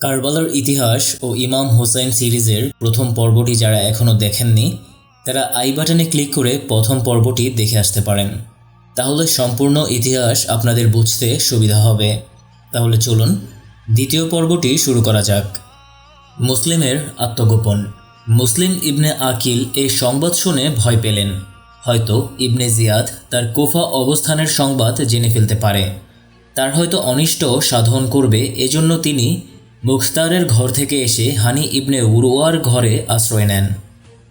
কারবালার ইতিহাস ও ইমাম হোসাইন সিরিজের প্রথম পর্বটি যারা এখনও দেখেননি, তারা আই বাটনে ক্লিক করে প্রথম পর্বটি দেখে আসতে পারেন। তাহলে সম্পূর্ণ ইতিহাস আপনাদের বুঝতে সুবিধা হবে। তাহলে চলুন, দ্বিতীয় পর্বটি শুরু করা যাক। মুসলিমের আত্মগোপন। মুসলিম ইবনে আকিল এই সংবাদ শুনে ভয় পেলেন। হয়তো ইবনে জিয়াদ তার কোফা অবস্থানের সংবাদ জেনে ফেলতে পারে। তার হয়তো অনিষ্ট সাধন করবে, এজন্য তিনি মুখতারের ঘর থেকে এসে হানি ইবনে উরুয়ার ঘরে আশ্রয় নেন।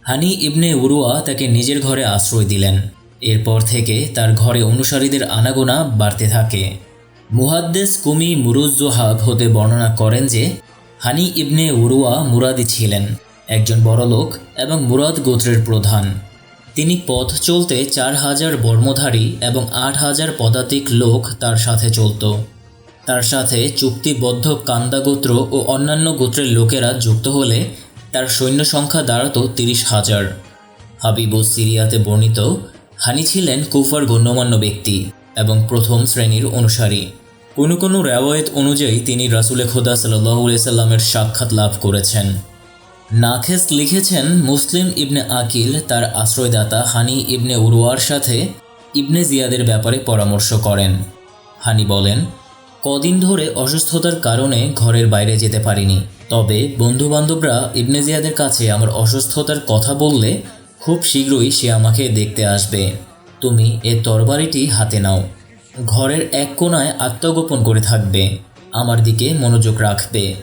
হানি ইবনে উরুয়া তাকে নিজের ঘরে আশ্রয় দিলেন। এরপর থেকে তার ঘরে অনুসারীদের আনাগোনা বাড়তে থাকে। মুহাদ্দেস কুমি মুরুজ্জোহাব হতে বর্ণনা করেন যে, হানি ইবনে উরুয়া মুরাদি ছিলেন, একজন বড়লোক এবং মুরাদ গোত্রের প্রধান। তিনি পথ চলতে চার হাজার বর্মধারী এবং আট হাজার পদাতিক লোক তার সাথে চলত। তার সাথে চুক্তিবদ্ধ কান্দা গোত্র ও অন্যান্য গোত্রের লোকেরা যুক্ত হলে তার সৈন্য সংখ্যা দাঁড়াতো তিরিশ হাজার। হাবিবুস সিরিয়াতে বর্ণিত, হানি ছিলেন কুফার গণ্যমান্য ব্যক্তি এবং প্রথম শ্রেণির অনুসারী। কোনো কোনো রেওয়ায়ত অনুযায়ী তিনি রাসুলে খোদা সাল্লামের সাক্ষাৎ লাভ করেছেন। নাখেস লিখেছেন, মুসলিম ইবনে আকিল তার আশ্রয়দাতা হানি ইবনে উরুয়ার সাথে ইবনে জিয়াদের ব্যাপারে পরামর্শ করেন। হানি বলেন কদিন ধরে অসুস্থতার কারণে ঘরের বাইরে যেতে পারিনি। তবে বন্ধুবান্ধবরা ইবনে জিয়াদের কাছে আমার অসুস্থতার কথা বললে খুব শীঘ্রই সে আমাকে দেখতে আসবে। তুমি এ তরবারিটি হাতে নাও। ঘরের এক কোণায় আত্মগোপন করে থাকবে। আমার দিকে মনোযোগ রাখবে।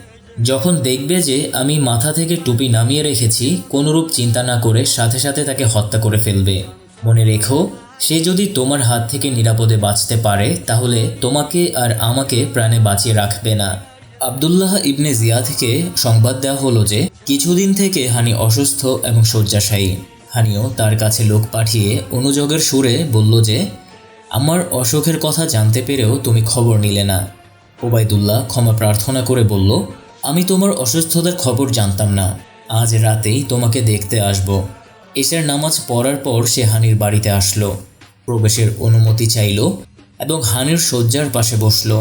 যখন দেখবে যে আমি মাথা থেকে টুপি নামিয়ে রেখেছি, কোনোরূপ চিন্তা না করে সাথে সাথে তাকে হত্যা করে ফেলবে। মনে রেখো সে যদি তোমার হাত থেকে নিরাপদে বাঁচতে পারে, তাহলে তোমাকে আর আমাকে প্রাণে বাঁচিয়ে রাখবে না। আবদুল্লাহ ইবনে জিয়া থেকে সংবাদ দেওয়া হলো যে, কিছুদিন থেকে হানি অসুস্থ এবং শয্যাশায়ী। হানিও তার কাছে লোক পাঠিয়ে অনুযোগের সুরে বলল যে, আমার অসুখের কথা জানতে পেরেও তুমি খবর নিলে না। ওবায়দুল্লাহ ক্ষমা প্রার্থনা করে বলল, আমি তোমার অসুস্থতার খবর জানতাম না। আজ রাতেই তোমাকে দেখতে আসব। এশার নামাজ পড়ার পর সে হানির বাড়িতে আসলো। প্রবেশের অনুমতি চাইল এবং হানির শয্যার পাশে বসল।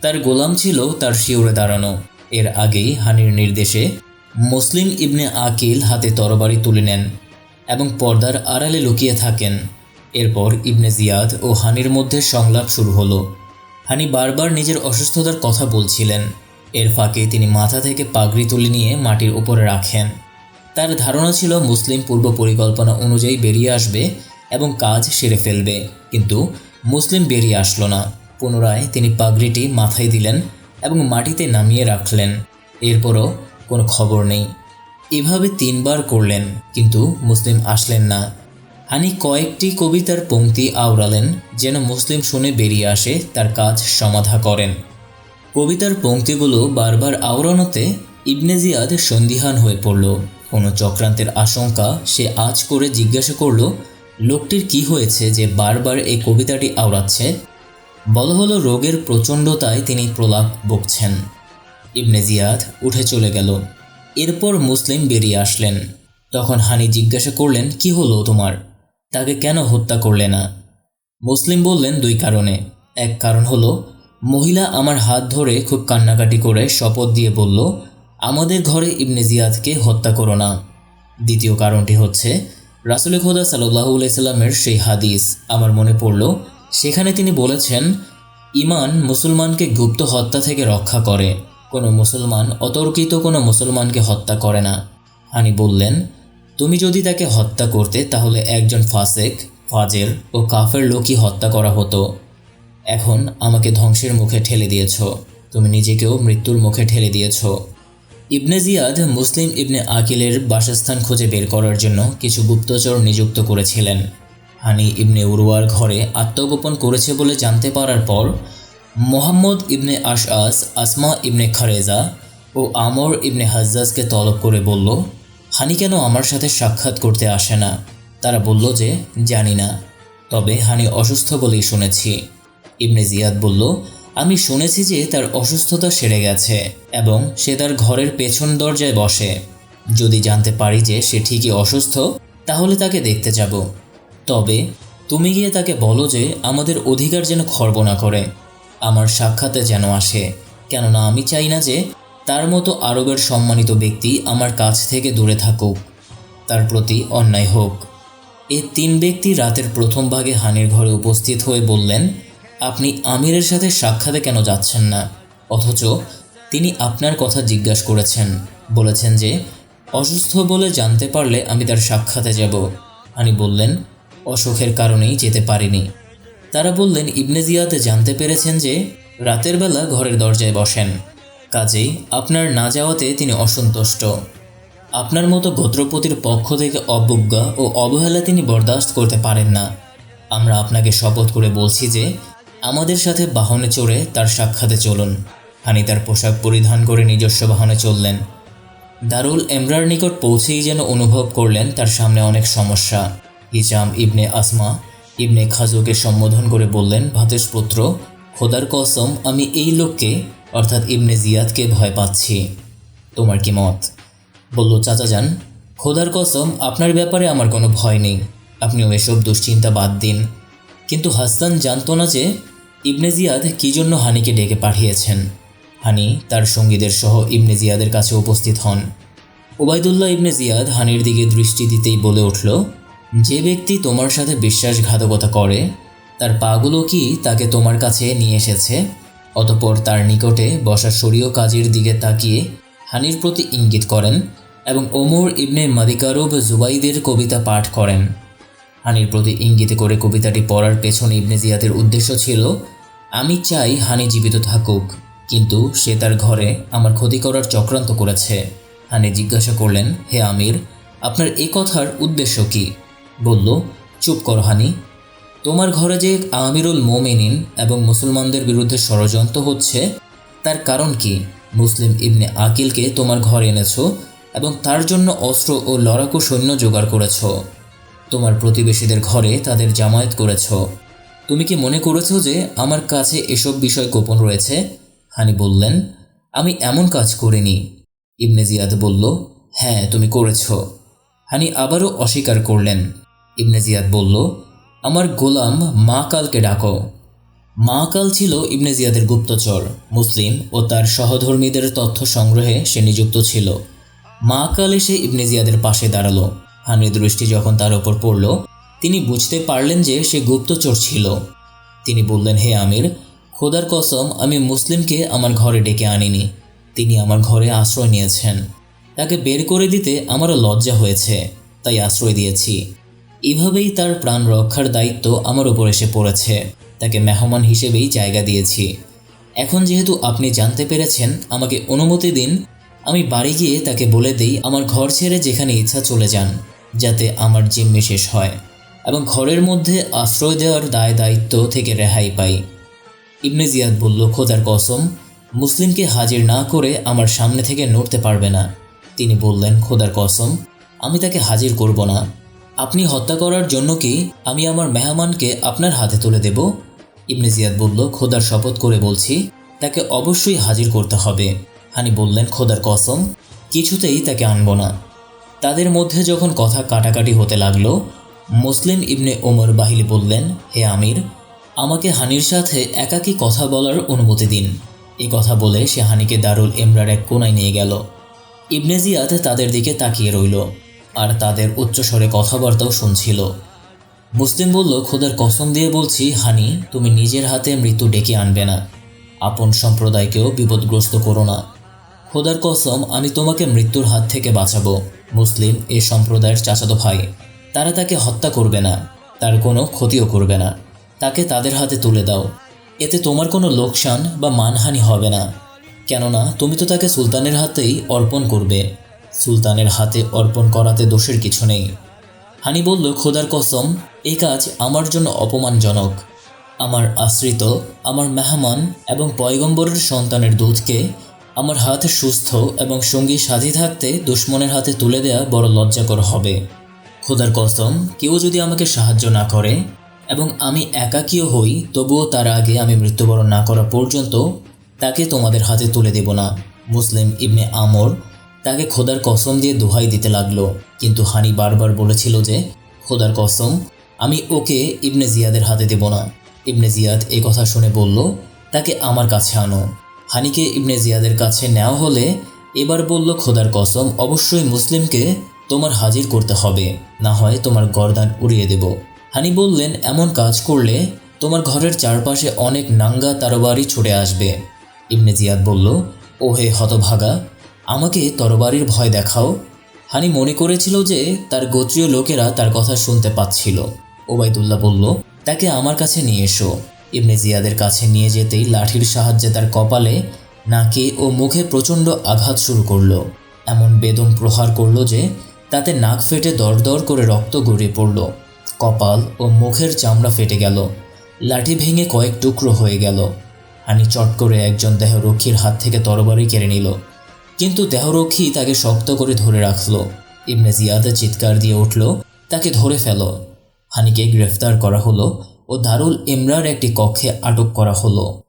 তার গোলাম ছিল তার শিউরে দাঁড়ানো। এর আগেই হানির নির্দেশে মুসলিম ইবনে আকিল হাতে তরবারি তুলে নেন এবং পর্দার আড়ালে লুকিয়ে থাকেন। এরপর ইবনে জিয়াদ ও হানির মধ্যে সংলাপ শুরু হলো। হানি বারবার নিজের অসুস্থতার কথা বলছিলেন। এর ফাঁকে তিনি মাথা থেকে পাগড়ি তুলে নিয়ে মাটির উপরে রাখেন। তার ধারণা ছিল মুসলিম পূর্ব পরিকল্পনা অনুযায়ী বেরিয়ে আসবে এবং কাজ সেরে ফেলবে। কিন্তু মুসলিম বেরিয়ে আসলো না। পুনরায় তিনি পাগড়িটি মাথায় দিলেন এবং মাটিতে নামিয়ে রাখলেন। এরপরও কোনো খবর নেই। এভাবে তিনবার করলেন, কিন্তু মুসলিম আসলেন না। হানি কয়েকটি কবিতার পংক্তি আওড়ালেন যেন মুসলিম শুনে বেরিয়ে আসে, তার কাজ সমাধা করেন। কবিতার পংক্তিগুলো বারবার আওড়ানোতে ইবনে জিয়াদ সন্দিহান হয়ে পড়ল। কোনো চক্রান্তের আশঙ্কা সে আজ করে জিজ্ঞাসা করল লোকটির কি হয়েছে যে বারবার এই কবিতাটি আওড়াচ্ছে? বলা হলো রোগের প্রচণ্ডতায় তিনি প্রলাপ বকছেন। ইবনে জিয়াদ উঠে চলে গেল। এরপর মুসলিম বেরিয়ে আসলেন। তখন হানি জিজ্ঞাসা করলেন, কি হলো তোমার? তাকে কেন হত্যা করলে না? মুসলিম বললেন, দুই কারণে। এক কারণ হলো, মহিলা আমার হাত ধরে খুব কান্নাকাটি করে শপথ দিয়ে বলল, আমাদের ঘরে ইবনে জিয়াদকে হত্যা করো না। দ্বিতীয় কারণটি হচ্ছে রাসুল খোদা সাল্লাহ সেই হাদিস আমার মনে পড়ল। সেখানে তিনি বলেছেন, ইমান মুসলমানকে গুপ্ত হত্যা থেকে রক্ষা করে। কোনো মুসলমান অতর্কিত কোনো মুসলমানকে হত্যা করে না। হানি বললেন, তুমি যদি তাকে হত্যা করতে, তাহলে একজন ফাসেক, ফাজের ও কাফের লোকই হত্যা করা হতো। এখন আমাকে ধ্বংসের মুখে ঠেলে দিয়েছ। তুমি নিজেকেও মৃত্যুর মুখে ঠেলে দিয়েছ। ইবনে জিয়াদ মুসলিম ইবনে আকিলের বাসস্থান খুঁজে বের করার জন্য কিছু গুপ্তচর নিযুক্ত করেছিলেন। হানি ইবনে উরুয়ার ঘরে আত্মগোপন করেছে বলে জানতে পারার পর, মোহাম্মদ ইবনে আশআস, আসমা ইবনে খারেজা ও আমর ইবনে হাজ্জাজকে তলব করে বলল, হানি কেন আমার সাথে সাক্ষাৎ করতে আসে না? তারা বলল যে, জানি না। তবে হানি অসুস্থ বলেই শুনেছি। ইবনে জিয়াদ বলল আমি শুনেছি যে তার অসুস্থতা সেরে গেছে এবং সে তার ঘরের পেছন দরজায় বসে। যদি জানতে পারি যে সে ঠিকই অসুস্থ, তাহলে তাকে দেখতে যাব। তবে তুমি গিয়ে তাকে বলো যে আমাদের অধিকার যেন খর্ব না করে। আমার সাক্ষাতে যেন আসে। কেননা আমি চাই না যে তার মতো আরবের সম্মানিত ব্যক্তি আমার কাছ থেকে দূরে থাকুক। তার প্রতি অন্যায় হোক। এ তিন ব্যক্তি রাতের প্রথম ভাগে হানির ঘরে উপস্থিত হয়ে বললেন আপনি আমিরের সাথে সাক্ষাতে কেন যাচ্ছেন না? অথচ তিনি আপনার কথা জিজ্ঞাসা করেছেন। বলেছেন যে, অসুস্থ বলে জানতে পারলে আমি তার সাক্ষাতে যাব। হানি বললেন, অসুখের কারণেই যেতে পারিনি। তারা বললেন, ইবনে জিয়াদ জানতে পেরেছেন যে, রাতের বেলা ঘরের দরজায় বসেন। কাজেই আপনার না যাওয়াতে তিনি অসন্তুষ্ট। আপনার মতো গোত্রপতির পক্ষ থেকে অবজ্ঞা ও অবহেলা তিনি বরদাস্ত করতে পারেন না। আমরা আপনাকে শপথ করে বলছি যে আমাদের সাথে বাহনে চড়ে তার সাক্ষাতে চলুন। হানি তার পোশাক পরিধান করে নিজস্ব বাহনে চললেন। দারুল এমরার নিকট পৌঁছেই যেন অনুভব করলেন তার সামনে অনেক সমস্যা। হিজাম ইবনে আসমা ইবনে খাজুকে সম্বোধন করে বললেন ভাতেশপুত্র খোদার কসম, আমি এই লোককে, অর্থাৎ ইবনে জিয়াদকে ভয় পাচ্ছি। তোমার কি মত? বলল, চাচা যান, খোদার কসম, আপনার ব্যাপারে আমার কোনো ভয় নেই। আপনিও এসব দুশ্চিন্তা বাদ দিন। কিন্তু হাসান জানতো না যে ইবনে জিয়াদ কী জন্য হানিকে ডেকে পাঠিয়েছেন? হানি তার সঙ্গীদের সহ ইবনে জিয়াদের কাছে উপস্থিত হন। ওবায়দুল্লাহ ইবনে জিয়াদ হানির দিকে দৃষ্টি দিতেই বলে উঠল, যে ব্যক্তি তোমার সাথে বিশ্বাসঘাতকতা করে, তার পাগুলো কি তাকে তোমার কাছে নিয়ে এসেছে? অতপর তার নিকটে বসা শরীয় কাজের দিকে তাকিয়ে হানির প্রতি ইঙ্গিত করেন এবং ওমর ইবনে মাদিকারব জুবাইদের কবিতা পাঠ করেন। হানির প্রতি ইঙ্গিত করে কবিতাটি পড়ার পেছনে ইবনে জিয়াদের উদ্দেশ্য ছিল, আমি চাই হানি জীবিত থাকুক, কিন্তু সে তার ঘরে আমার ক্ষতি করার চক্রান্ত করেছে। হানি জিজ্ঞাসা করলেন, হে আমির, আপনার এই কথার উদ্দেশ্য কি? বলল, চুপ কর হানি, তোমার ঘরে যে আমিরুল মোমেনিন এবং মুসলমানদের বিরুদ্ধে ষড়যন্ত্র হচ্ছে, তার কারণ কি? মুসলিম ইবনে আকিলকে তোমার ঘরে এনেছো এবং তার জন্য অস্ত্র ও লড়াকু সৈন্য জোগাড় করেছ। তোমার প্রতিবেশীদের ঘরে তাদের জামায়াত করেছ। তুমি কি মনে করেছ যে আমার কাছে এসব বিষয় গোপন রয়েছে? হানি বললেন, আমি এমন কাজ করিনি। ইবনে জিয়াদ বলল হ্যাঁ তুমি করেছ। হানি আবারও অস্বীকার করলেন। ইবনে জিয়াদ বলল, আমার গোলাম মা কালকে ডাকো। মা কাল ছিল ইবনে জিয়াদের গুপ্তচর, মুসলিম ও তার সহধর্মীদের তথ্য সংগ্রহে সে নিযুক্ত ছিল। মা কাল এসে ইবনে জিয়াদের পাশে দাঁড়াল। হানির দৃষ্টি যখন তার ওপর পড়ল, তিনি বুঝতে পারলেন যে সে গুপ্তচর ছিল। তিনি বললেন, হে আমির, খোদার কসম, আমি মুসলিমকে আমার ঘরে ডেকে আনিনি। তিনি আমার ঘরে আশ্রয় নিয়েছেন। তাকে বের করে দিতে আমারও লজ্জা হয়েছে, তাই আশ্রয় দিয়েছি। এভাবেই তার প্রাণ রক্ষার দায়িত্ব আমার উপর এসে পড়েছে। তাকে মেহমান হিসেবেই জায়গা দিয়েছি। এখন যেহেতু আপনি জানতে পেরেছেন, আমাকে অনুমতি দিন। আমি বাড়ি গিয়ে তাকে বলে দিই, আমার ঘর ছেড়ে যেখানে ইচ্ছা চলে যান। যাতে আমার জিম্মি শেষ হয় এবং ঘরের মধ্যে আশ্রয় দেওয়ার দায় দায়িত্ব থেকে রেহাই পাই। ইবনে জিয়াদ বলল, খোদার কসম, মুসলিমকে হাজির না করে আমার সামনে থেকে নড়তে পারবে না। তিনি বললেন, খোদার কসম, আমি তাকে হাজির করব না। আপনি হত্যা করার জন্য কি আমি আমার মেহমানকে আপনার হাতে তুলে দেব? ইবনে জিয়াদ বলল, খোদার শপথ করে বলছি, তাকে অবশ্যই হাজির করতে হবে। হানি বললেন, খোদার কসম, কিছুতেই তাকে আনব না। তাদের মধ্যে যখন কথা কাটাকাটি হতে লাগল, মুসলিম ইবনে ওমর বাহিলি বললেন, হে আমির, আমাকে হানির সাথে একাকী কথা বলার অনুমতি দিন। এই কথা বলে সে হানিকে দারুল এমরার এক কোনায় নিয়ে গেল। ইবনে জিয়াদ তাদের দিকে তাকিয়ে রইল, আর তাদের উচ্চস্বরে কথাবার্তাও শুনছিল। মুসলিম বলল, খোদার কসম দিয়ে বলছি, হানি, তুমি নিজের হাতে মৃত্যু ডেকে আনবে না। আপন সম্প্রদায়কেও বিপদগ্রস্ত করো না। খোদার কসম, আমি তোমাকে মৃত্যুর হাত থেকে বাঁচাবো। মুসলিম, এ সম্প্রদায়ের চাচাতো ভাই। তারা তাকে হত্যা করবে না। তার কোনো ক্ষতিও করবে না। তাকে তাদের হাতে তুলে দাও। এতে তোমার কোনো লোকসান বা মানহানি হবে না। কেননা, তুমি তো তাকে সুলতানের হাতেই অর্পণ করবে। সুলতানের হাতে অর্পণ করাতে দোষের কিছু নেই। হানি বলল, খোদার কসম এই কাজ আমার জন্য অপমানজনক। আমার আশ্রিত, আমার মেহমান এবং পয়গম্বরের সন্তানের দুধকে আমার হাত সুস্থ এবং সঙ্গী সাথী থাকতে দুশ্মনের হাতে তুলে দেয়া বড় লজ্জাকর হবে। খোদার কসম, কেউ যদি আমাকে সাহায্য না করে এবং আমি একাকীও হই, তবুও তার আগে আমি মৃত্যুবরণ না করা পর্যন্ত তাকে তোমাদের হাতে তুলে দেব না। মুসলিম ইবনে আমর তাকে খোদার কসম দিয়ে দোহাই দিতে লাগল, কিন্তু হানি বারবার বলেছিল যে, খোদার কসম, আমি ওকে ইবনে জিয়াদের হাতে দেব না। ইবনে জিয়াদ এ কথা শুনে বলল, তাকে আমার কাছে আনো। হানিকে ইবনে জিয়াদের কাছে নেওয়া হলে এবার বলল, খোদার কসম, অবশ্যই মুসলিমকে তোমার হাজির করতে হবে, না হয় তোমার গরদান উড়িয়ে দেব। হানি বললেন, এমন কাজ করলে তোমার ঘরের চারপাশে অনেক নাঙ্গা তারবারি ছুটে আসবে। ইবনে জিয়াদ বলল ও হে হতভাগা, আমাকে তরবারির ভয় দেখাও। হানি মনে করেছিল যে তার গোত্রীয় লোকেরা তার কথা শুনতে পাচ্ছিল। ওবায়দুল্লাহ বলল, তাকে আমার কাছে নিয়ে এসো। ইবনে জিয়াদের কাছে নিয়ে যেতেই লাঠির সাহায্যে তার কপালে নাকে ও মুখে প্রচণ্ড আঘাত শুরু করল। এমন বেদম প্রহার করল যে তাতে নাক ফেটে দরদর করে রক্ত গড়িয়ে পড়ল। কপাল ও মুখের চামড়া ফেটে গেল। লাঠি ভেঙে কয়েক টুকরো হয়ে গেল। হানি চট করে একজন দেহরক্ষীর হাত থেকে তরবারি কেড়ে নিল। কিন্তু দেহরক্ষী তাকে শক্ত করে ধরে রাখল। ইবনে জিয়াদ চিৎকার দিয়ে উঠল, তাকে ধরে ফেল। হানিকে গ্রেফতার করা হলো ও দারুল ইমরার একটি কক্ষে আটক করা হলো।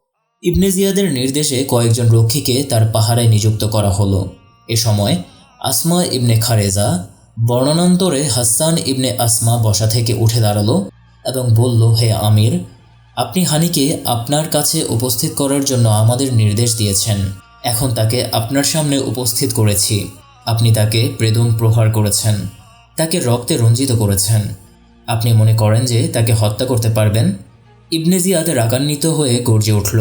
ইবনে জিয়াদের নির্দেশে কয়েকজন রক্ষীকে তার পাহারায় নিযুক্ত করা হলো। এ সময় আসমা ইবনে খারেজা বর্ণনান্তরে হাসান ইবনে আসমা বসা থেকে উঠে দাঁড়াল এবং বলল, হে আমির, আপনি হানিকে আপনার কাছে উপস্থিত করার জন্য আমাদের নির্দেশ দিয়েছেন। এখন তাকে আপনার সামনে উপস্থিত করেছি। আপনি তাকে প্রেদম প্রহার করেছেন। তাকে রক্তে রঞ্জিত করেছেন। আপনি মনে করেন যে তাকে হত্যা করতে পারবেন? ইবনে জিয়াদ রাগান্বিত হয়ে গর্জে উঠল,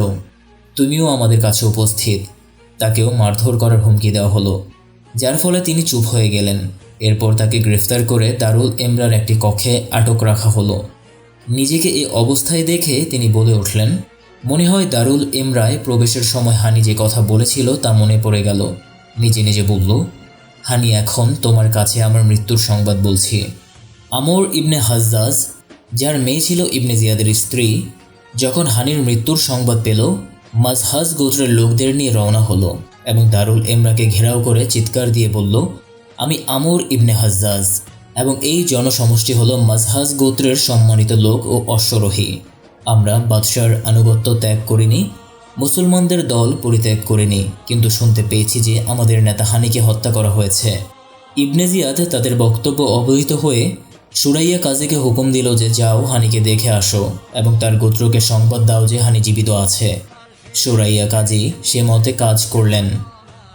তুমিও আমাদের কাছে উপস্থিত। তাকেও মারধর করার হুমকি দেওয়া হলো, যার ফলে তিনি চুপ হয়ে গেলেন। এরপর তাকে গ্রেফতার করে দারুল এমরার একটি কক্ষে আটক রাখা হলো। নিজেকে এই অবস্থায় দেখে তিনি বলে উঠলেন, মনে হয় দারুল এমরায় প্রবেশের সময় হানি যে কথা বলেছিল তা মনে পড়ে গেল। নিজে নিজে বলল, হানি, এখন তোমার কাছে আমার মৃত্যুর সংবাদ বলছি। আমর ইবনে হাজদাজ যার মেয়ে ছিল ইবনে জিয়াদের স্ত্রী, যখন হানির মৃত্যুর সংবাদ পেল মাজহাজ গোত্রের লোকদের নিয়ে রওনা হলো এবং দারুল এমরাকে ঘেরাও করে চিৎকার দিয়ে বলল, আমি আমর ইবনে হাজদাজ এবং এই জনসমষ্টি হলো মাজহাজ গোত্রের সম্মানিত লোক ও অশ্বরোহী। আমরা বাদশার আনুগত্য ত্যাগ করিনি, মুসলমানদের দল পরিত্যাগ করিনি, কিন্তু শুনতে পেয়েছি যে আমাদের নেতা হানিকে হত্যা করা হয়েছে। ইবনে জিয়াদ তাদের বক্তব্য অবহিত হয়ে সুরাইয়া কাজীকে হুকুম দিল যে যাও হানিকে দেখে আসো এবং তার গোত্রকে সংবাদ দাও যে হানি জীবিত আছে। সুরাইয়া কাজী সে মতে কাজ করলেন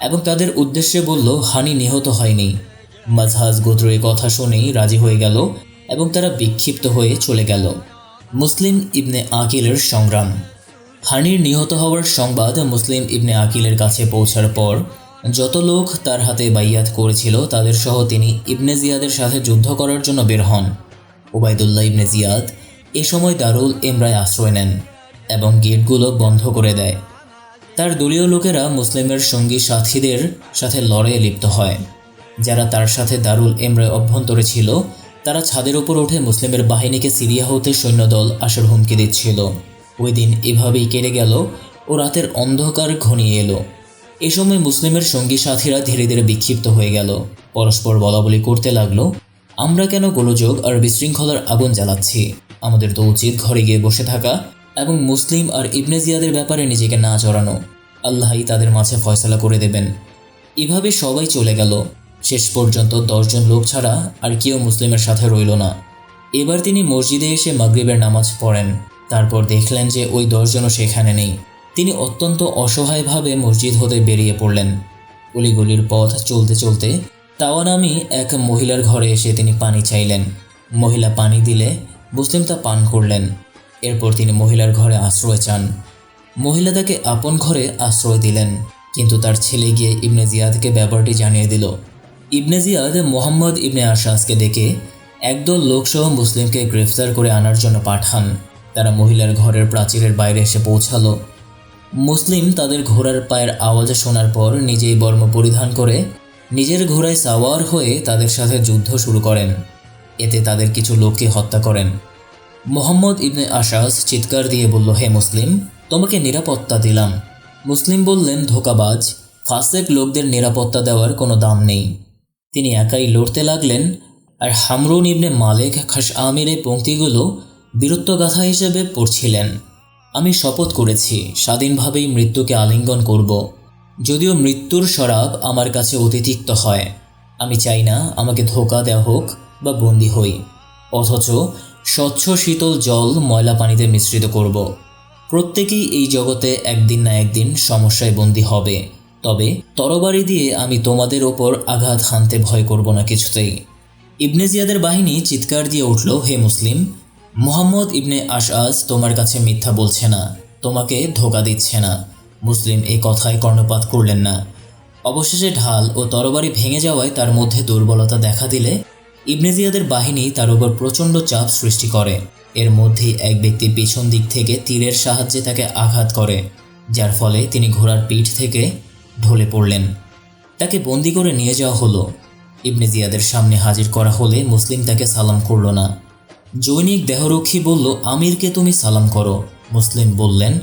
এবং তাদের উদ্দেশ্যে বলল, হানি নিহত হয়নি। মাজহাজ গোত্র এই কথা শুনেই রাজি হয়ে গেল এবং তারা বিক্ষিপ্ত হয়ে চলে গেল। মুসলিম ইবনে আকিলের সংগ্রাম। হানির নিহত হওয়ার সংবাদ মুসলিম ইবনে আকিলের কাছে পৌঁছার পর যত লোক তার হাতে বাইয়াত করেছিল, তাদের সহ তিনি ইবনে জিয়াদের সাথে যুদ্ধ করার জন্য বের হন। ওবায়দুল্লাহ ইবনে জিয়াদ এ সময় দারুল এমরায় আশ্রয় নেন এবং গেটগুলো বন্ধ করে দেয়। তার দলীয় লোকেরা মুসলিমের সঙ্গী সাথীদের সাথে লড়াইয়ে লিপ্ত হয়। যারা তার সাথে দারুল এমরায় অভ্যন্তরে ছিল, তারা ছাদের উপর উঠে মুসলিমের বাহিনীকে সিরিয়া হতে সৈন্যদল আসার হুমকি দিচ্ছিল। ওই দিন এভাবেই কেটে গেল ও রাতের অন্ধকার ঘনিয়ে এলো। এ সময় মুসলিমের সঙ্গী সাথীরা ধীরে ধীরে বিক্ষিপ্ত হয়ে গেল। পরস্পর বলাবলি করতে লাগল, আমরা কেন গোলযোগ আর বিশৃঙ্খলার আগুন জ্বালাচ্ছি? আমাদের তো উচিত ঘরে গিয়ে বসে থাকা এবং মুসলিম আর ইবনে জিয়াদের ব্যাপারে নিজেকে না জড়ানো। আল্লাহই তাদের মাঝে ফয়সলা করে দেবেন। এভাবে সবাই চলে গেল। শেষ পর্যন্ত দশজন লোক ছাড়া আর কেউ মুসলিমের সাথে রইল না। এবার তিনি মসজিদে এসে মাগরিবের নামাজ পড়েন। তারপর দেখলেন যে ওই দশজনও সেখানে নেই। তিনি অত্যন্ত অসহায়ভাবে মসজিদ হতে বেরিয়ে পড়লেন। অলিগলির পথ চলতে চলতে তাওয়ানামি এক মহিলার ঘরে এসে তিনি পানি চাইলেন। মহিলা পানি দিলে মুসলিম তা পান করলেন। এরপর তিনি মহিলার ঘরে আশ্রয় চান। মহিলা তাকে আপন ঘরে আশ্রয় দিলেন, কিন্তু তার ছেলে গিয়ে ইবনে জিয়াদকে ব্যাপারটি জানিয়ে দিল। ইবনে জিয়াদ মোহাম্মদ ইবনে আশাসকে ডেকে একদল লোকসহ মুসলিমকে গ্রেফতার করে আনার জন্য পাঠান। তারা মহিলার ঘরের প্রাচীরের বাইরে এসে পৌঁছালো। মুসলিম তাদের ঘোড়ার পায়ের আওয়াজ শোনার পর নিজেই বর্ম পরিধান করে নিজের ঘোড়ায় সাওয়ার হয়ে তাদের সাথে যুদ্ধ শুরু করেন। এতে তাদের কিছু লোককে হত্যা করেন। মোহাম্মদ ইবনে আশাস চিৎকার দিয়ে বলল, হে মুসলিম, তোমাকে নিরাপত্তা দিলাম। মুসলিম বললেন, ধোকাবাজ, ফাসেক লোকদের নিরাপত্তা দেওয়ার কোনো দাম নেই। তিনি একাই লড়তে লাগলেন আর হামরুন ইবনে মালেক খাস আমির এই পঙ্ক্তিগুলো বীরত্বগাথা হিসেবে পড়ছিলেন। আমি শপথ করেছি, স্বাধীনভাবেই মৃত্যুকে আলিঙ্গন করব। যদিও মৃত্যুর শরাব আমার কাছে অতিতিক্ত হয়, আমি চাই না আমাকে ধোকা দেওয়া হোক বা বন্দি হই। অথচ স্বচ্ছ শীতল জল ময়লা পানিতে মিশ্রিত করব। প্রত্যেকেই এই জগতে একদিন না একদিন সমস্যায় বন্দী হবে। তবে তরবারি দিয়ে আমি তোমাদের ওপর আঘাত হানতে ভয় করব না কিছুতেই। ইবনে জিয়াদের বাহিনী চিৎকার দিয়ে উঠল, হে মুসলিম মুহাম্মদ ইবনে আশআজ তোমার কাছে মিথ্যা বলছে না, তোমাকে ধোকা দিচ্ছে না। মুসলিম এই কথায় কর্ণপাত করলেন না। অবশেষে ঢাল ও তরবারি ভেঙে যাওয়ায় তার মধ্যে দুর্বলতা দেখা দিলে ইবনেজিয়াদের বাহিনী তার উপর প্রচণ্ড চাপ সৃষ্টি করে। এর মধ্যেই এক ব্যক্তি পেছন দিক থেকে তীরের সাহায্যে তাকে আঘাত করে, যার ফলে তিনি ঘোড়ার পিঠ থেকে ঢলে পড়লেন। তাকে বন্দি করে নিয়ে যাওয়া হলো। ইবনে জিয়াদের সামনে হাজির করা হলে মুসলিম তাকে সালাম করল না। জৈনিক দেহরক্ষী বলল, আমিরকে তুমি সালাম করো। মুসলিম বললেন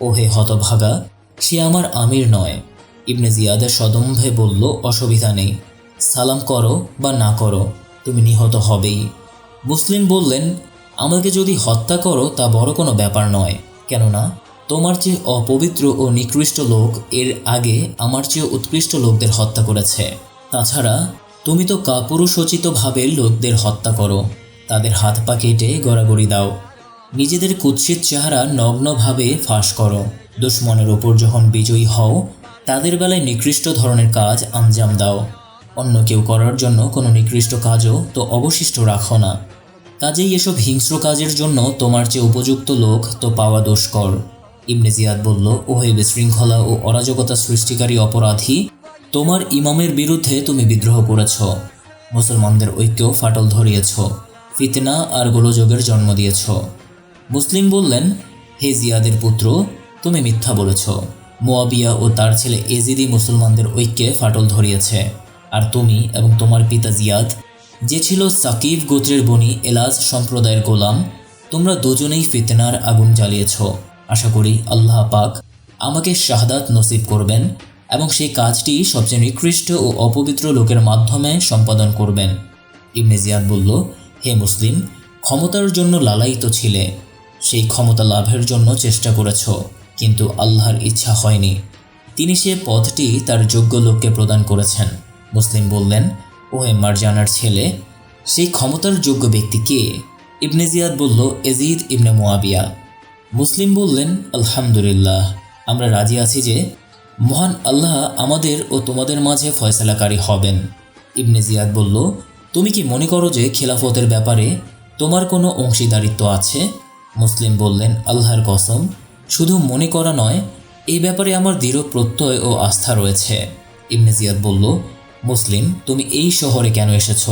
ও হে হতভাগা, সে আমার আমির নয়। ইবনে জিয়াদের সদম্ভে বলল, অসুবিধা নেই, সালাম করো বা না করো, তুমি নিহত হবেই। মুসলিম বললেন, আমাকে যদি হত্যা করো, তা বড় কোনো ব্যাপার নয়। কেননা, তোমার চেয়ে অপবিত্র ও নিকৃষ্ট লোক এর আগে আমার চেয়ে উৎকৃষ্ট লোকদের হত্যা করেছে। তাছাড়া, তুমি তো কাপুরুষোচিতভাবে লোকদের হত্যা করো। তাদের হাত পা কেটে গড়াগড়ি দাও। নিজেদের কুৎসিত চেহারা নগ্নভাবে ফাঁস করো। দুশ্মনের ওপর যখন বিজয়ী হও, তাদের বেলায় নিকৃষ্ট ধরনের কাজ আঞ্জাম দাও। অন্য কেউ করার জন্য কোনো নিকৃষ্ট কাজও তো অবশিষ্ট রাখো না। কাজেই এসব হিংস্র কাজের জন্য তোমার চেয়ে উপযুক্ত লোক তো পাওয়া দুষ্কর। ইবনে জিয়াদ বলল, ওহে বিশৃঙ্খলা ও অরাজকতা সৃষ্টিকারী অপরাধী, তোমার ইমামের বিরুদ্ধে তুমি বিদ্রোহ করেছ। মুসলমানদের ঐক্য ফাটল ধরিয়েছ। ফিতনা আর গোলযোগের জন্ম দিয়েছ। মুসলিম বললেন, হে জিয়াদের পুত্র, তুমি মিথ্যা বলেছ। মোয়াবিয়া ও তার ছেলে এজিদি মুসলমানদের ঐক্যে ফাটল ধরিয়েছে। আর তুমি এবং তোমার পিতা জিয়াদ, যে ছিল সাকিব গোত্রের বনি এলাজ সম্প্রদায়ের গোলাম, তোমরা দুজনেই ফিতনার আগুন জ্বালিয়েছ। আশা করি আল্লাহ পাক আমাকে শাহাদাত নসিব করবেন এবং সেই কাজটি সবচেয়ে নিকৃষ্ট ও অপবিত্র লোকের মাধ্যমে সম্পাদন করবেন। ইবনে জিয়াদ বলল হে মুসলিম, ক্ষমতার জন্য লালায়িত ছিলে, সেই ক্ষমতা লাভের জন্য চেষ্টা করেছ, কিন্তু আল্লাহর ইচ্ছা হয়নি। তিনি সে পথটি তার যোগ্য লোককে প্রদান করেছেন। মুসলিম বললেন ও হে মারজানার ছেলে, সেই ক্ষমতার যোগ্য ব্যক্তি কে? ইবনে জিয়াদ বলল, এজিদ ইবনে মোয়াবিয়া মুসলিম বললেন, আলহামদুলিল্লাহ, আমরা রাজি আছি যে মহান আল্লাহ আমাদের ও তোমাদের মাঝে ফয়সালাকারী হবেন। ইবনে জিয়াদ বলল তুমি কি মনে করো যে খেলাফতের ব্যাপারে তোমার কোনো অংশীদারিত্ব আছে? মুসলিম বললেন, আল্লাহর কসম, শুধু মনে করা নয়, এই ব্যাপারে আমার দৃঢ় প্রত্যয় ও আস্থা রয়েছে। ইবনে জিয়াদ বলল, মুসলিম, তুমি এই শহরে কেন এসেছ?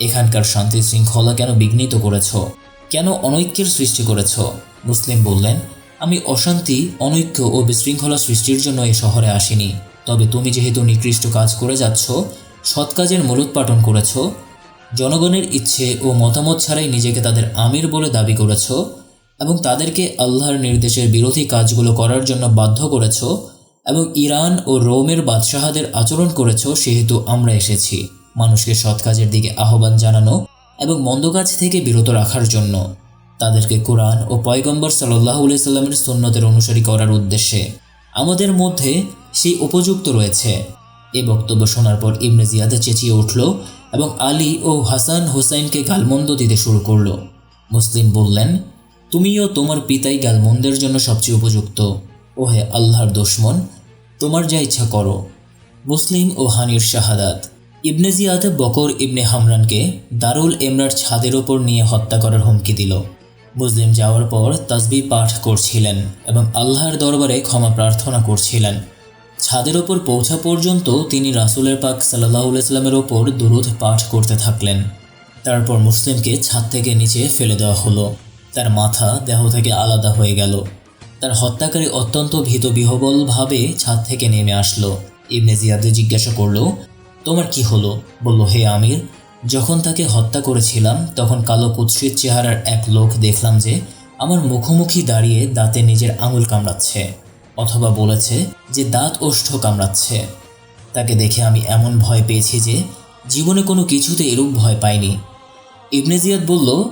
এখানকার শান্তি শৃঙ্খলা কেন বিঘ্নিত করেছ? কেন অনৈক্যের সৃষ্টি করেছ? মুসলিম বললেন, আমি অশান্তি, অনৈক্য ও বিশৃঙ্খলা সৃষ্টির জন্য এই শহরে আসিনি। তবে তুমি যেহেতু নিকৃষ্ট কাজ করে যাচ্ছ, সৎ কাজের মূলোৎপাটন করেছ জনগণের ইচ্ছে ও মতামত ছাড়াই নিজেকে তাদের আমির বলে দাবি করেছ এবং তাদেরকে আল্লাহর নির্দেশের বিরোধী কাজগুলো করার জন্য বাধ্য করেছ এবং ইরান ও রোমের বাদশাহাদের আচরণ করেছ সেহেতু আমরা এসেছি। মানুষকে সৎ কাজের দিকে আহ্বান জানানো এবং মন্দ কাজ থেকে বিরত রাখার জন্য। তাদেরকে কোরআন ও পয়গম্বর সাল্লাহ সাল্লামের সুন্নতের অনুসারী করার উদ্দেশ্যে আমাদের মধ্যে সেই উপযুক্ত রয়েছে। এ বক্তব্য শোনার পর ইবনে জিয়াদা চেঁচিয়ে উঠল এবং আলী ও হাসান হুসাইনকে গালমন্দ দিতে শুরু করল। মুসলিম বললেন, তুমিও তোমার পিতাই গালমন্দের জন্য সবচেয়ে উপযুক্ত। ও হে আল্লাহর দুশ্মন, তোমার যা ইচ্ছা করো। মুসলিম ও হানির শাহাদাত। ইবনে জিয়াদ বকর ইবনে হামরানকে দারুল এমরার ছাদের ওপর নিয়ে হত্যা করার হুমকি দিল। মুসলিম যাওয়ার পর তাজবি পাঠ করছিলেন এবং আল্লাহর দরবারে ক্ষমা প্রার্থনা করছিলেন। ছাদের ওপর পৌঁছা পর্যন্ত তিনি রাসুলের পাক সাল্লাহ ইসলামের ওপর দুরুদ পাঠ করতে থাকলেন। তারপর মুসলিমকে ছাদ থেকে নিচে ফেলে দেওয়া হলো। তার মাথা দেহ থেকে আলাদা হয়ে গেল। তার হত্যাকারী অত্যন্ত ভীত বিহবলভাবে ছাদ থেকে নেমে আসলো। ইবনে জিয়াদে জিজ্ঞাসা করল, তোমার কি হলো? বলল, হে আমির, যখন তাকে হত্যা করেছিলাম, তখন কালো কুৎসিত চেহারার এক লোক দেখলাম যে আমার মুখোমুখি দাঁড়িয়ে দাঁতে নিজের আঙুল কামড়াচ্ছে। অথবা বলেছে যে দাঁত ওষ্ঠ কামড়াচ্ছে। তাকে দেখে আমি এমন ভয় পেয়েছি যে জীবনে কোনো কিছুতে এরূপ ভয় পাইনি। ইবনে জিয়াদ বলল,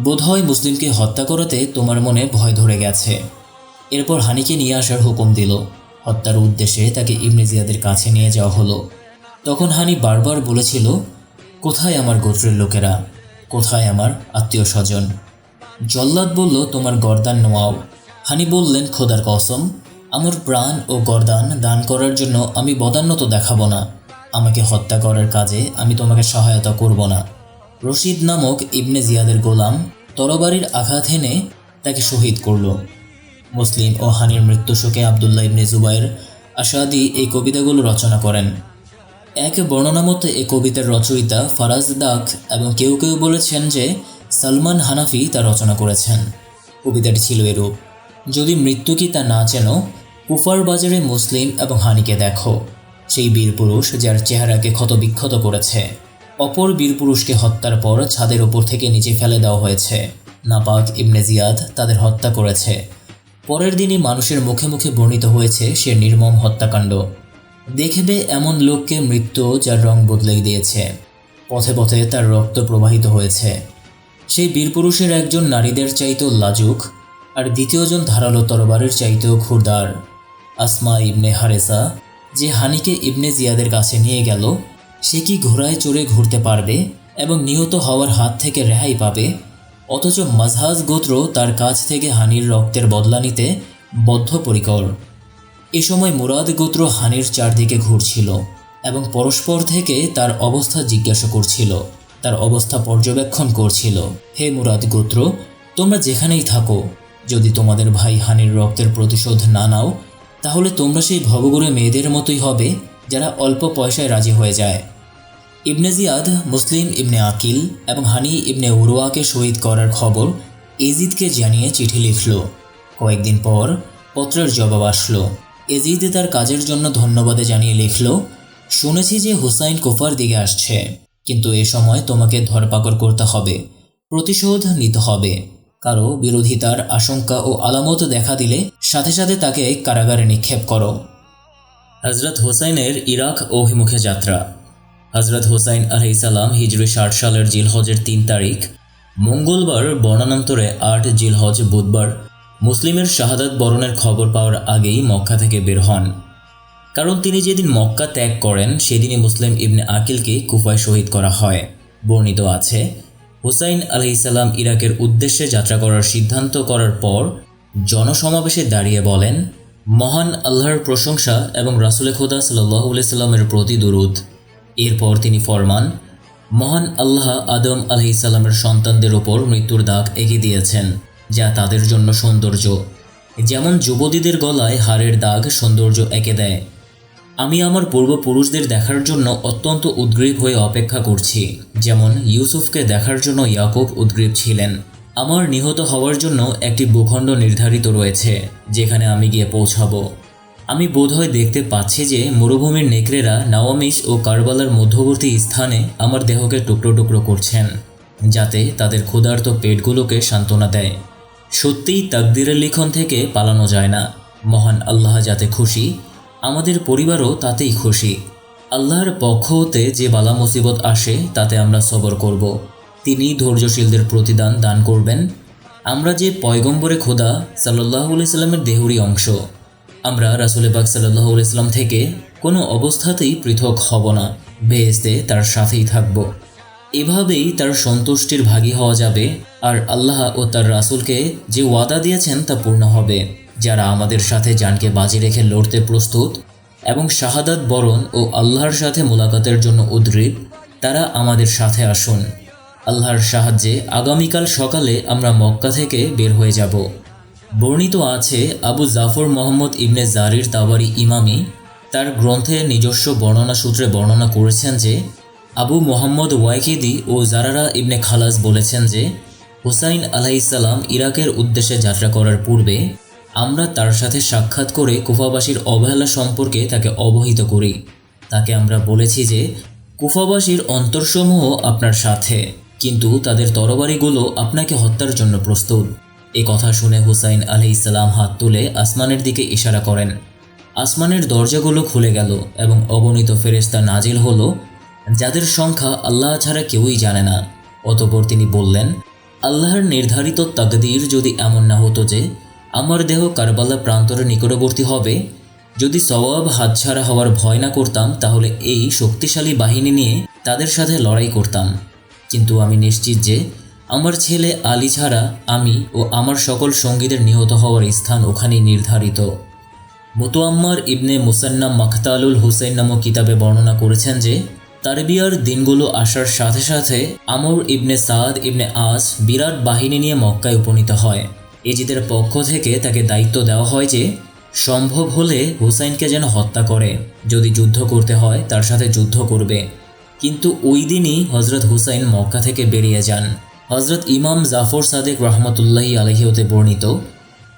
বোধহয় মুসলিমকে হত্যা করাতে তোমার মনে ভয় ধরে গেছে। এরপর হানিকে নিয়ে আসার হুকুম দিল। হত্যার উদ্দেশ্যে তাকে ইবনে জিয়াদের কাছে নিয়ে যাওয়া হলো। তখন হানি বারবার বলেছিল, কোথায় আমার গোত্রের লোকেরা? কোথায় আমার আত্মীয় স্বজন জল্লাদ বলল, তোমার গর্দান নোয়াও। হানি বললেন, খোদার কসম আমার প্রাণ ও গরদান দান করার জন্য আমি বদান্যত দেখাবো না। আমাকে হত্যা করার কাজে আমি তোমাকে সহায়তা করব না। রশিদ নামক ইবনে জিয়াদের গোলাম তরবারির আঘাত হেনে তাকে শহীদ করল। মুসলিম ও হানির মৃত্যু শোকে আবদুল্লাহ ইবনে জুবাইর আশাদি এই কবিতাগুলো রচনা করেন। এক বর্ণনা মতে এই কবিতার রচয়িতা ফারাজ দাক এবং কেউ কেউ বলেছেন যে সালমান হানাফি তা রচনা করেছেন। কবিতাটি ছিল এরূপ। যদি মৃত্যু কি তা না চেনো, কুফার বাজারে মুসলিম এবং হানিকে দেখো। সেই বীরপুরুষ যার চেহারাকে ক্ষতবিক্ষত করেছে। অপর বীরপুরুষকে হত্যার পর ছাদের ওপর থেকে নিচে ফেলে দেওয়া হয়েছে। নাপাক ইবনে জিয়াদ তাদের হত্যা করেছে। পরের দিনই মানুষের মুখে মুখে বর্ণিত হয়েছে সে নির্মম হত্যাকাণ্ড। দেখবে এমন লোককে মৃত্যু যার রং বদলেই দিয়েছে। পথে পথে তার রক্ত প্রবাহিত হয়েছে। সেই বীরপুরুষের একজন নারীদের চাইতেও লাজুক আর দ্বিতীয়জন ধারালো তরবারের চাইতেও খুরদার। আসমা ইবনে হারেসা যে হানিকে ইবনে জিয়াদের কাছে নিয়ে গেল, সে কি ঘোড়ায় চড়ে ঘুরতে পারবে এবং নিহত হওয়ার হাত থেকে রেহাই পাবে? অথচ মাজহাজ গোত্র তার কাছ থেকে হানির রক্তের বদলা নিতে বদ্ধপরিকর। এ সময় মুরাদ গোত্র হানির চারদিকে ঘুরছিল এবং পরস্পর থেকে তার অবস্থা জিজ্ঞাসা করছিল, তার অবস্থা পর্যবেক্ষণ করছিল। হে মুরাদ গোত্র, তোমরা যেখানেই থাকো যদি তোমাদের ভাই হানির রক্তের প্রতিশোধ না নাও, তাহলে তোমরা সেই ভবগুরে মেয়েদের মতোই হবে, যারা অল্প পয়সায় রাজি হয়ে যায়। ইবনে জিয়াদ, মুসলিম ইবনে আকিল এবং হানি ইবনে উরুয়াকে শহীদ করার খবর এজিদকে জানিয়ে চিঠি লিখল। কয়েকদিন পর পত্রের জবাব আসলো। এজিদ তার কাজের জন্য ধন্যবাদে জানিয়ে লিখল, শুনেছি যে হুসাইন কুফার দিকে আসছে, কিন্তু এ সময় তোমাকে ধরপাকড় করতে হবে, প্রতিশোধ নিতে হবে। কারও বিরোধিতার আশঙ্কা ও আলামত দেখা দিলে সাথে সাথে তাকে কারাগারে নিক্ষেপ করো। হজরত হোসাইনের ইরাক অভিমুখে যাত্রা। হজরত হোসাইন আলহিসাল্লাম হিজরি ষাট সালের জিলহজের তিন তারিখ, মঙ্গলবার বর্ণান্তরে আট জিলহজ বুধবার মুসলিমের শাহাদাত বরণের খবর পাওয়ার আগেই মক্কা থেকে বের হন। কারণ তিনি যেদিন মক্কা ত্যাগ করেন, সেদিনই মুসলিম ইবনে আকিলকে কুফায় শহীদ করা হয়। বর্ণিত আছে হুসাইন আলহিসাল্লাম ইরাকের উদ্দেশ্যে যাত্রা করার সিদ্ধান্ত করার পর জনসমাবেশে দাঁড়িয়ে বলেন, মহান আল্লাহর প্রশংসা এবং রাসুলে খোদা সাল্লাহ সাল্লামের প্রতি দুরুদ। এরপর তিনি ফরমান, মহান আল্লাহ আদম আলহিসাল্লামের সন্তানদের ওপর মৃত্যুর দাগ এগিয়ে দিয়েছেন, যা তাদের জন্য সৌন্দর্য। যেমন যুবতীদের গলায় হাড়ের দাগ সৌন্দর্য এঁকে দেয় আমি আমার পূর্বপুরুষদের দেখার জন্য অত্যন্ত উদ্গ্রীব হয়ে অপেক্ষা করছি। যেমন ইউসুফকে দেখার জন্য ইয়াকুব উদ্গ্রীব ছিলেন। আমার নিহত হওয়ার জন্য একটি ভূখণ্ড নির্ধারিত রয়েছে, যেখানে আমি গিয়ে পৌঁছাবো। আমি বোধহয় দেখতে পাচ্ছি যে মরুভূমির নেকড়েরা নাওয়ামিস ও কারবালার মধ্যবর্তী স্থানে আমার দেহকে টুকরো টুকরো করছেন, যাতে তাদের ক্ষুধার্ত পেটগুলোকে সান্ত্বনা দেয়। সত্যিই তাকদিরের লিখন থেকে পালানো যায় না। মহান আল্লাহ যাতে খুশি আমাদের পরিবারও তাতেই খুশি। আল্লাহর পক্ষ হতে যে বালা মুসিবত আসে, তাতে আমরা সবর করব। তিনি ধৈর্যশীলদের প্রতিদান দান করবেন। আমরা যে পয়গম্বরে খোদা সাল্লাহ সাল্লামের দেহরি অংশ। আমরা রাসুলে পাক সাল্লাহ ইসলাম থেকে কোনো অবস্থাতেই পৃথক হব না। বেহেস্তে তার সাথেই থাকব। এভাবেই তার সন্তুষ্টির ভাগী হওয়া যাবে, আর আল্লাহ ও তার রাসুলকে যে ওয়াদা দিয়েছেন তা পূর্ণ হবে। যারা আমাদের সাথে জানকে বাজি রেখে লড়তে প্রস্তুত এবং শাহাদাত বরণ ও আল্লাহর সাথে মোলাকাতের জন্য উদ্গ্রীব তারা আমাদের সাথে আসুন। আল্লাহর সাহায্যে আগামীকাল সকালে আমরা মক্কা থেকে বের হয়ে যাব। বর্ণিত আছে আবু জাফর মোহাম্মদ ইবনে জারির তাওয়ারি ইমামি তার গ্রন্থে নিজস্ব বর্ণনা সূত্রে বর্ণনা করেছেন যে, আবু মোহাম্মদ ওয়াইকিদি ও জারারা ইবনে খালাস বলেছেন যে, হুসাইন আলাইসাল্লাম ইরাকের উদ্দেশ্যে যাত্রা করার পূর্বে আমরা তার সাথে সাক্ষাৎ করে কুফাবাসীর অবহেলা সম্পর্কে তাকে অবহিত করি। তাকে আমরা বলেছি যে, কুফাবাসীর অন্তরসমূহ আপনার সাথে, কিন্তু তাদের তরবারিগুলো আপনাকে হত্যার জন্য প্রস্তুত। এ কথা শুনে হুসাইন আলি ইসলাম হাত তুলে আসমানের দিকে ইশারা করেন। আসমানের দরজাগুলো খুলে গেল এবং অগণিত ফেরেস্তা নাজিল হলো, যাদের সংখ্যা আল্লাহ ছাড়া কেউই জানে না। অতপর তিনি বললেন, আল্লাহর নির্ধারিত তাকদীর যদি এমন না হতো যে আমার দেহ কারবালা প্রান্তরের নিকটবর্তী হবে। যদি সওয়াব হাতছাড়া হওয়ার ভয় না করতাম, তাহলে এই শক্তিশালী বাহিনী নিয়ে তাদের সাথে লড়াই করতাম। কিন্তু আমি নিশ্চিত যে আমার ছেলে আলী ছাড়া আমি ও আমার সকল সঙ্গীদের নিহত হওয়ার স্থান ওখানেই নির্ধারিত। মুতোয়াম্মার ইবনে মুসান্নাম মাখতালুল হুসেন নামক কিতাবে বর্ণনা করেছেন যে, তারবিয়ার দিনগুলো আসার সাথে সাথে আমর ইবনে সাদ ইবনে আজ বিরাট বাহিনী নিয়ে মক্কায় উপনীত হয়। এজিদের পক্ষ থেকে তাকে দায়িত্ব দেওয়া হয় যে, সম্ভব হলে হুসাইনকে যেন হত্যা করে। যদি যুদ্ধ করতে হয়, তার সাথে যুদ্ধ করবে। কিন্তু ওই দিনই হজরত হুসাইন মক্কা থেকে বেরিয়ে যান। হজরত ইমাম জাফর সাদেক রহমতুল্লাহি আলহিওতে বর্ণিত,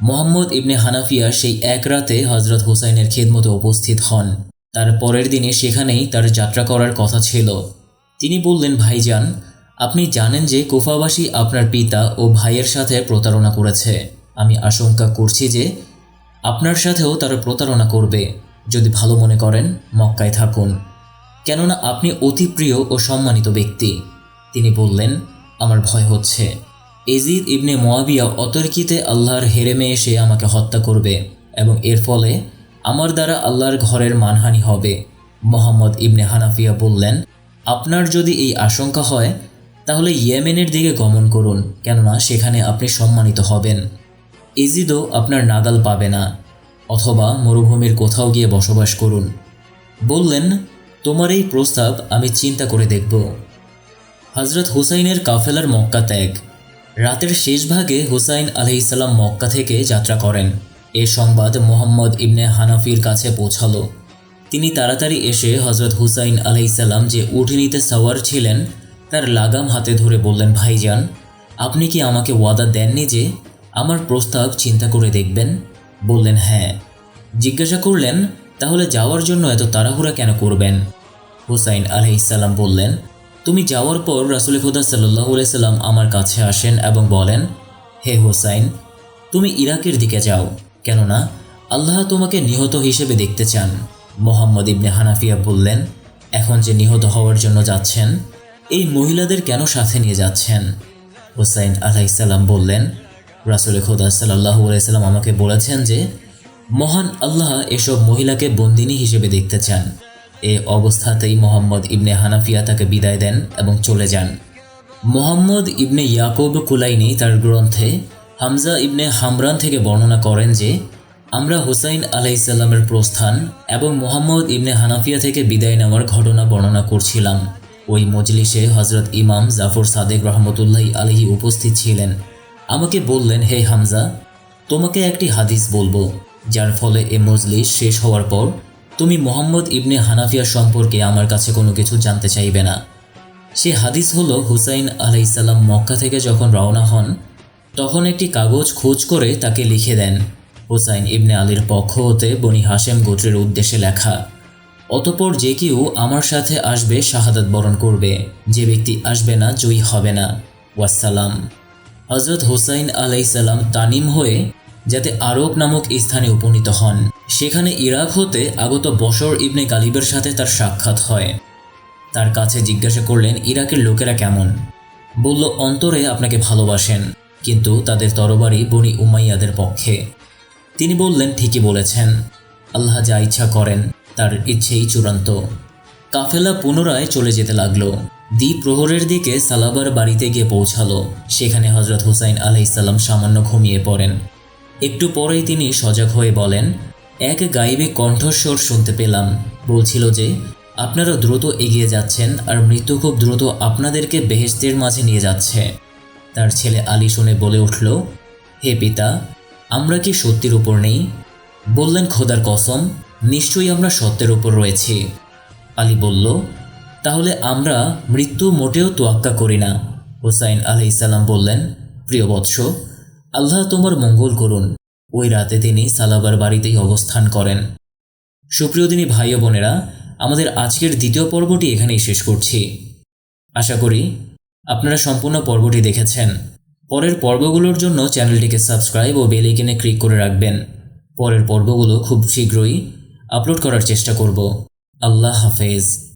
মোহাম্মদ ইবনে হানাফিয়া সেই এক রাতে হজরত হুসাইনের খেদমতে উপস্থিত হন। তার পরের দিনে সেখানেই তার যাত্রা করার কথা ছিল। তিনি বললেন, ভাইজান আপনি জানেন যে কুফাবাসী আপনার পিতা ও ভাইয়ের সাথে প্রতারণা করেছে। আমি আশঙ্কা করছি যে আপনার সাথেও তারা প্রতারণা করবে। যদি ভালো মনে করেন, মক্কায় থাকুন। কেননা আপনি অতি প্রিয় ও সম্মানিত ব্যক্তি। তিনি বললেন, আমার ভয় হচ্ছে। এজিদ ইবনে মোয়াবিয়া অতর্কিতে আল্লাহর হেরেমে এসে আমাকে হত্যা করবে এবং এর ফলে আমার দ্বারা আল্লাহর ঘরের মানহানি হবে। মোহাম্মদ ইবনে হানাফিয়া বললেন, আপনার যদি এই আশঙ্কা হয় তাহলে ইয়েমেনের দিকে গমন করুন, কেননা সেখানে আপনি সম্মানিত হবেন। ইজিদও আপনার নাগাল পাবে না, অথবা মরুভূমির কোথাও গিয়ে বসবাস করুন। বললেন, তোমার এই প্রস্তাব আমি চিন্তা করে দেখব। হজরত হুসাইনের কাফেলার মক্কা ত্যাগ। রাতের শেষ ভাগে হুসাইন আলহিসাল্লাম মক্কা থেকে যাত্রা করেন। এ সংবাদ মোহাম্মদ ইবনে হানাফির কাছে পৌঁছালো। তিনি তাড়াতাড়ি এসে হজরত হুসাইন আলহিসাল্লাম যে উঠিনিতে সাওয়ার ছিলেন তার লাগাম হাতে ধরে বললেন, ভাইজান, আপনি কি আমাকে ওয়াদা দেননি যে আমার প্রস্তাব চিন্তা করে দেখবেন? বললেন হ্যাঁ। জিজ্ঞাসা করলেন, তাহলে যাওয়ার জন্য এত তাড়াহুড়া কেন করবেন? হুসাইন আলহিসাল্লাম বললেন, তুমি যাওয়ার পর রাসুল খুদা সাল্লাহ সাল্লাম আমার কাছে আসেন এবং বলেন, হে হুসাইন, তুমি ইরাকের দিকে যাও, কেননা আল্লাহ তোমাকে নিহত হিসেবে দেখতে চান। মোহাম্মদ ইবনে হানাফিয়া বললেন, এখন যে নিহত হওয়ার জন্য যাচ্ছেন এই মহিলাদের কেন সাথে নিয়ে যাচ্ছেন? হুসাইন আলাইসাল্লাম বললেন, রাসুল খুদা সাল্লাহ সাল্লাম আমাকে বলেছেন যে, মহান আল্লাহ এসব মহিলাকে বন্দিনী হিসেবে দেখতে চান। এ অবস্থাতেই মোহাম্মদ ইবনে হানাফিয়া তাকে বিদায় দেন এবং চলে যান। মোহাম্মদ ইবনে ইয়াকুব কুলাইনি তার গ্রন্থে হামজা ইবনে হামরান থেকে বর্ণনা করেন যে, আমরা হুসাইন আলাইসাল্লামের প্রস্থান এবং মোহাম্মদ ইবনে হানাফিয়া থেকে বিদায় নেওয়ার ঘটনা বর্ণনা করছিলাম। ওই মজলিসে হজরত ইমাম জাফর সাদেক রহমতুল্লাহ আলহি উপস্থিত ছিলেন। আমাকে বললেন, হে হামজা, তোমাকে একটি হাদিস বলব, যার ফলে এ মজলিস শেষ হওয়ার পর তুমি মোহাম্মদ ইবনে হানাফিয়া সম্পর্কে আমার কাছে কোনো কিছু জানতে চাইবে না। সে হাদিস হলো, হুসাইন আলাইসাল্লাম মক্কা থেকে যখন রওনা হন, তখন একটি কাগজ খোঁজ করে তাকে লিখে দেন, হুসাইন ইবনে আলীর পক্ষ হতে বনি হাশেম গোত্রের উদ্দেশ্যে লেখা। অতপর যে কেউ আমার সাথে আসবে, শাহাদাত বরণ করবে। যে ব্যক্তি আসবে না, জয়ী হবে না। ওয়াসালাম হজরত হুসাইন আলাইসাল্লাম তানিম হয়ে যাতে আরব নামক স্থানে উপনীত হন। সেখানে ইরাক হতে আগত বশর ইবনে গালিবের সাথে তার সাক্ষাৎ হয়। তার কাছে জিজ্ঞাসা করলেন, ইরাকের লোকেরা কেমন? বলল, অন্তরে আপনাকে ভালোবাসেন, কিন্তু তাদের তরবারি বনি উমাইয়াদের পক্ষে। তিনি বললেন, ঠিকই বলেছেন। আল্লাহ যা ইচ্ছা করেন। তার ইচ্ছেই চূড়ান্ত। কাফেলা পুনরায় চলে যেতে লাগল। দ্বীপ প্রহরের দিকে সালাবার বাড়িতে গিয়ে পৌঁছালো। সেখানে হজরত হুসাইন আলাইসাল্লাম সামান্য ঘুমিয়ে পড়েন। একটু পরেই তিনি সজাগ হয়ে বলেন, এক গাইবে কণ্ঠস্বর শুনতে পেলাম। বলছিল যে, আপনারা দ্রুত এগিয়ে যাচ্ছেন আর মৃত্যু খুব দ্রুত আপনাদেরকে বেহেস্তের মাঝে নিয়ে যাচ্ছে। তার ছেলে আলী শুনে বলে উঠল, হে পিতা, আমরা কি সত্যির উপর নেই? বললেন, খোদার কসম নিশ্চয়ই আমরা সত্যের ওপর রয়েছি। আলী বলল, তাহলে আমরা মৃত্যু মোটেও তোয়াক্কা করি না। হুসাইন আলাইসাল্লাম বললেন, প্রিয় বৎস, আল্লাহ তোমার মঙ্গল করুন। ওই রাতে তিনি সালাবার বাড়িতেই অবস্থান করেন। সুপ্রিয় দিনী ভাই বোনেরা, আমাদের আজকের দ্বিতীয় পর্বটি এখানেই শেষ করছি। আশা করি আপনারা সম্পূর্ণ পর্বটি দেখেছেন। পরের পর্বগুলোর জন্য চ্যানেলটিকে সাবস্ক্রাইব ও বেল ক্লিক করে রাখবেন। পরের পর্বগুলো খুব শীঘ্রই আপলোড করার চেষ্টা করব। আল্লাহ হাফেজ।